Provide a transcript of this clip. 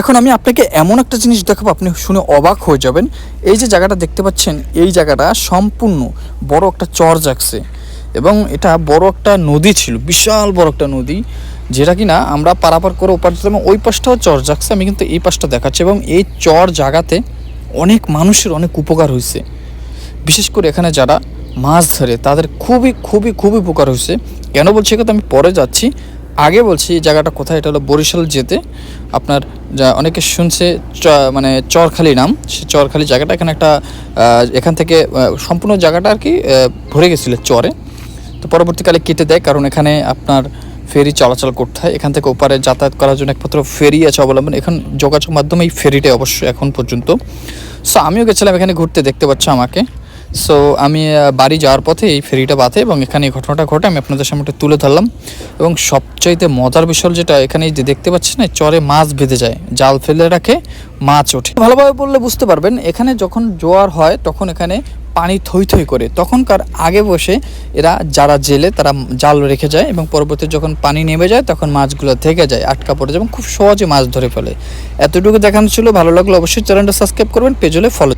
এখন আমি আপনাকে এমন একটা জিনিস দেখাবো, আপনি শুনে অবাক হয়ে যাবেন। এই যে জায়গাটা দেখতে পাচ্ছেন, এই জায়গাটা সম্পূর্ণ বড় একটা চর জাগছে এবং এটা বড় একটা নদী ছিল, বিশাল বড় একটা নদী, যেটা কিনা আমরা পারাপার করে ওপার যেতাম ওই পাশটাও চর জাগছে, আমি কিন্তু এই পাশটা দেখাচ্ছি এবং এই চর জায়গাতে অনেক মানুষের অনেক উপকার হয়েছে। বিশেষ করে এখানে যারা মাছ ধরে, তাদের খুবই খুবই খুবই উপকার হয়েছে। কেন বলছি কথা? আমি পরে যাচ্ছি। আগে বলছি এই জায়গাটা কোথায়, এটা হলো বরিশাল যেতে। আপনার যা অনেকে শুনছে মানে চরখালি নাম, সে চরখালি জায়গাটা, এখানে একটা এখান থেকে সম্পূর্ণ জায়গাটা আর কি ভরে গেছিল চরে। তো পরবর্তীকালে কেটে দেয়, কারণ এখানে আপনার ফেরি চলাচল করতে হয়। এখান থেকে ওপারে যাতায়াত করার জন্য একমাত্র ফেরি আছে অবলম্বন। এখন যোগাযোগ মাধ্যমে এই ফেরিটাই অবশ্যই এখন পর্যন্ত। সো আমিও গেছিলাম এখানে ঘুরতে, দেখতে পাচ্ছ আমাকে। সো আমি বাড়ি যাওয়ার পথে এই ফেরিটা বাঁধে এবং এখানে এই ঘটনাটা ঘটে, আমি আপনাদের সামনে তুলে ধরলাম। এবং সবচাইতে মজার বিষয় যেটা এখানে যে দেখতে পাচ্ছেন না চরে মাছ বেঁধে যায়, জাল ফেলে রাখে, মাছ ওঠে। ভালোভাবে বললে বুঝতে পারবেন, এখানে যখন জোয়ার হয়, তখন এখানে পানি থই থই করে, তখনকার আগে বসে এরা যারা জেলে তারা জাল রেখে যায় এবং পরবর্তী যখন পানি নেমে যায়, তখন মাছগুলো থেকে যায়, আটকা পড়ে যায় এবং খুব সহজে মাছ ধরে ফেলে। এতটুকু দেখানো ছিল, ভালো লাগল অবশ্যই চ্যানেলটা সাবস্ক্রাইব করবেন, পেজ হলে ফলো